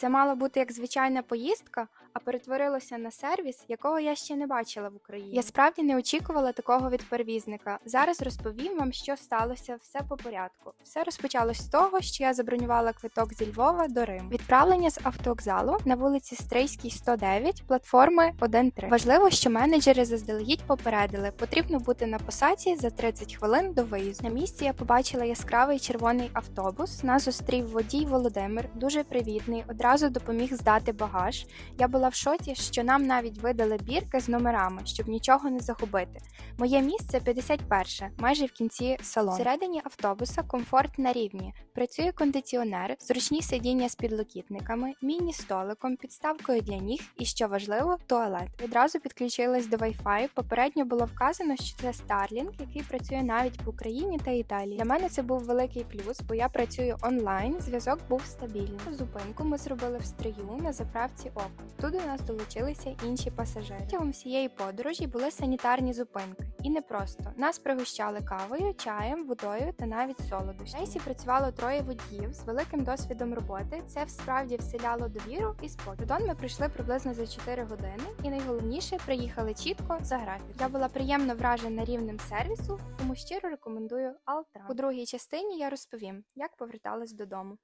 Це мало бути як звичайна поїздка, а перетворилося на сервіс, якого я ще не бачила в Україні. Я справді не очікувала такого від перевізника. Зараз розповім вам, що сталося, все по порядку. Все розпочалось з того, що я забронювала квиток зі Львова до Риму. Відправлення з автовокзалу на вулиці Стрийській, 109, платформи 1.3. Важливо, що менеджери заздалегідь попередили, потрібно бути на посадці за 30 хвилин до виїзду. На місці я побачила яскравий червоний автобус. Нас зустрів водій Володимир, дуже привітний, одразу допоміг здати багаж. Я була в шоці, що нам навіть видали бірки з номерами, щоб нічого не загубити. Моє місце 51, майже в кінці салону. Всередині автобуса комфорт на рівні. Працює кондиціонер, зручні сидіння з підлокітниками, міні-столиком, підставкою для ніг і, що важливо, туалет. Відразу підключилась до Wi-Fi. Попередньо було вказано, що це Starlink, який працює навіть в Україні та Італії. Для мене це був великий плюс, бо я працюю онлайн. Зв'язок був стабільний. Зупинку ми зробили в стрию на заправці ОК. Тут до нас долучилися інші пасажири. Протягом всієї подорожі були санітарні зупинки, і не просто нас пригощали кавою, чаєм, водою та навіть солодощами. В рейсі працювало троє водіїв з великим досвідом роботи. Це справді вселяло довіру і спокій. Додон ми прийшли приблизно за 4 години, і найголовніше приїхали чітко за графік. Я була приємно вражена рівнем сервісу, тому щиро рекомендую Алтран. У другій частині я розповім, як поверталась додому.